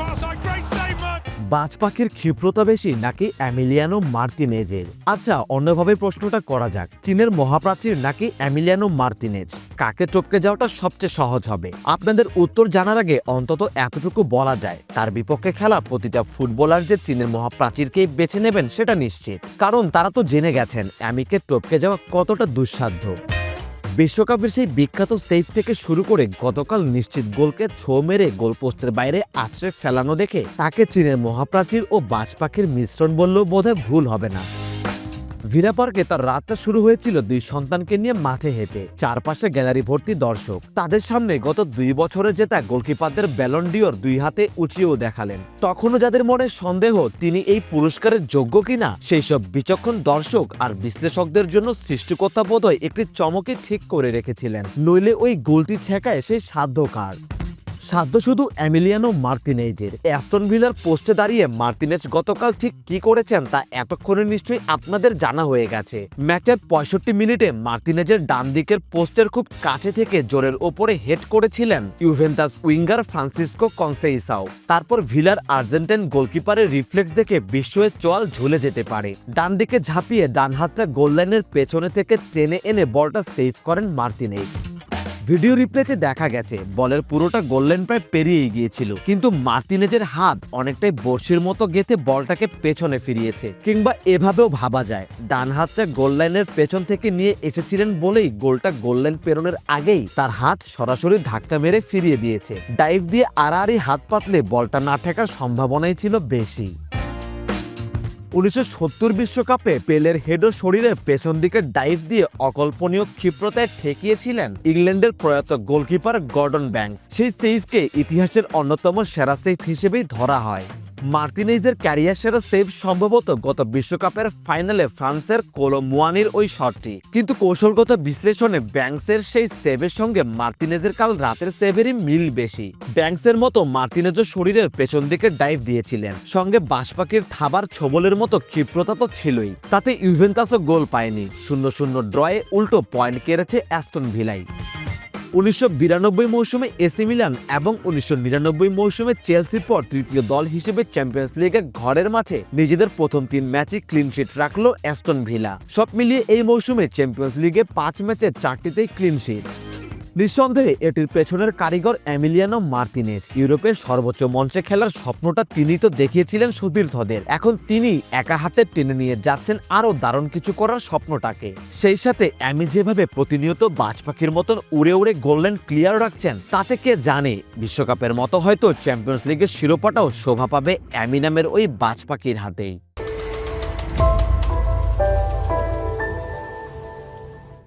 far side. Great save, man. বাজ পাখির ক্ষিপ্রতা বেশি নাকি অ্যামিলিয়ানো মার্তিনেজের? আচ্ছা অন্যভাবে প্রশ্নটা করা যাক। চীনের মহাপ্রাচীর নাকি অ্যামিলিয়ানো মার্তিনেজ? কাকে টপকে যাওয়াটা সবচেয়ে সহজ হবে? আপনাদের উত্তর জানার আগে অন্তত এতটুকু বলা যায়। তার বিপক্ষে খেলা প্রতিটা ফুটবলার যে চীনের মহাপ্রাচীরকেই বেছে নেবেন সেটা নিশ্চিত। কারণ তারা তো জেনে গেছেন অ্যামিকে টপকে যাওয়া কতটা দুঃসাধ্য। বিশ্বকাপের সেই বিখ্যাত সেফ থেকে শুরু করে গতকাল নিশ্চিত গোলকে ছো মেরে গোলপোস্টের বাইরে আছড়ে ফেলানো দেখে তাকে চীনের মহাপ্রাচীর ও বাজপাখির মিশ্রণ বললেও বোধহয় ভুল হবে না। ভিরা পার্কে তার রাতটা শুরু হয়েছিল দুই সন্তানকে নিয়ে মাঠে হেঁটে। চারপাশে গ্যালারি ভর্তি দর্শক। তাদের সামনে গত দুই বছরে জেতা গোলকিপারদের ব্যালন ডিওর দুই হাতে উঁচিয়েও দেখালেন। তখনও যাদের মনে সন্দেহ, তিনি এই পুরস্কারের যোগ্য কিনা সেই সব বিচক্ষণ দর্শক আর বিশ্লেষকদের জন্য সৃষ্টিকর্তা বোধহয় একটি চমকে ঠিক করে রেখেছিলেন। নইলে ওই গোলটি ছেঁকায় সেই সাধ্য কার? সাধ্য শুধু অ্যামিলিয়ানো মার্তিনেজের অ্যাস্টন ভিলার পোস্টে দাঁড়িয়ে মার্তিনেজ গতকাল ঠিক কি করেছেন তা এতক্ষণে নিশ্চয়ই আপনাদের জানা হয়ে গেছে। ম্যাচের পঁয়ষট্টি মিনিটে মার্তিনেজের ডান দিকের পোস্টের খুব কাছে থেকে জোরের ওপরে হেড করেছিলেন ইউভেন্টাস উইঙ্গার ফ্রান্সিসকো কনসেইসাও। তারপর ভিলার আর্জেন্টাইন গোলকিপারের রিফ্লেক্স দেখে বিস্ময়ের চোয়াল ঝুলে যেতে পারে। ডান দিকে ঝাঁপিয়ে ডান হাতটা গোললাইনের পেছনে থেকে টেনে এনে বলটা সেভ করেন মার্তিনেজ ভিডিও রিপ্লেতে দেখা গেছে, বলের পুরোটা গোল্ডেন প্রায় পেরিয়ে গিয়েছিল। কিন্তু মার্তিনেজের হাত অনেকটাই বর্ষির মতো গেতে বলটাকে পেছনে ফিরিয়েছে, কিংবা এভাবেও ভাবা যায়। ডান হাতটা গোললাইনের পেছন থেকে নিয়ে এসেছিলেন বলেই গোলটা গোললাইন পেরোনের আগেই তার হাত সরাসরি ধাক্কা মেরে ফিরিয়ে দিয়েছে। ডাইভ দিয়ে আড়াআড়ি হাত পাতলে বলটা না ঠেকার সম্ভাবনাই ছিল বেশি। উনিশশো সত্তর বিশ্বকাপে পেলের হেডো শরীরে পেছন দিকের ডাইভ দিয়ে অকল্পনীয় ক্ষিপ্রতায় ঠেকিয়েছিলেন ইংল্যান্ডের প্রয়াত গোলকিপার গর্ডন ব্যাংকস। সেই সেইফকে ইতিহাসের অন্যতম সেরা সেইফ হিসেবেই ধরা হয়। মার্টিনেজের ক্যারিয়ার সেরা সেভ সম্ভবত গত বিশ্বকাপের ফাইনালে ফ্রান্সের কোলোমুয়ানির ওই শটটি। কিন্তু কৌশলগত বিশ্লেষণে ব্যাংকসের সেই সেভের সঙ্গে মার্টিনেজের কাল রাতের সেভেরই মিল বেশি। ব্যাংকসের মতো মার্টিনেজও শরীরের পেছন দিকে ডাইভ দিয়েছিলেন। সঙ্গে বাঁশপাখির থাবার ছবলের মতো ক্ষিপ্রতা তো ছিলই। তাতে ইউভেন্টাসও গোল পায়নি। শূন্য শূন্য ড্রয়ে উল্টো পয়েন্ট কেড়েছে অ্যাস্টন ভিলাই। উনিশশো বিরানব্বই মৌসুমে এসি মিলান এবং উনিশশো নিরানব্বই মৌসুমে চেলসির পর তৃতীয় দল হিসেবে চ্যাম্পিয়ন্স লিগের ঘরের মাঠে নিজেদের প্রথম তিন ম্যাচে ক্লিন শিট রাখল অ্যাস্টন ভিলা। সব মিলিয়ে এই মৌসুমে চ্যাম্পিয়ন্স লিগে পাঁচ ম্যাচে চারটিতেই ক্লিন শিট। নিঃসন্দেহে এটির পেছনের কারিগর অ্যামিলিয়ানো মার্তিনেজ ইউরোপের সর্বোচ্চ মঞ্চে খেলার স্বপ্নটা তিনি তো দেখিয়েছিলেন সুদীর্ঘদের এখন তিনি একা হাতে টেনে নিয়ে যাচ্ছেন আরও দারুণ কিছু করার স্বপ্নটাকে। সেই সাথে অ্যামি যেভাবে প্রতিনিয়ত বাজ পাখির মতন উড়ে উড়ে গোল্ডেন ক্লিয়ার রাখছেন, তাতে কে জানে? বিশ্বকাপের মতো হয়তো চ্যাম্পিয়ন্স লিগের শিরোপাটাও শোভা পাবে অ্যামি নামের ওই বাজ পাখির হাতেই।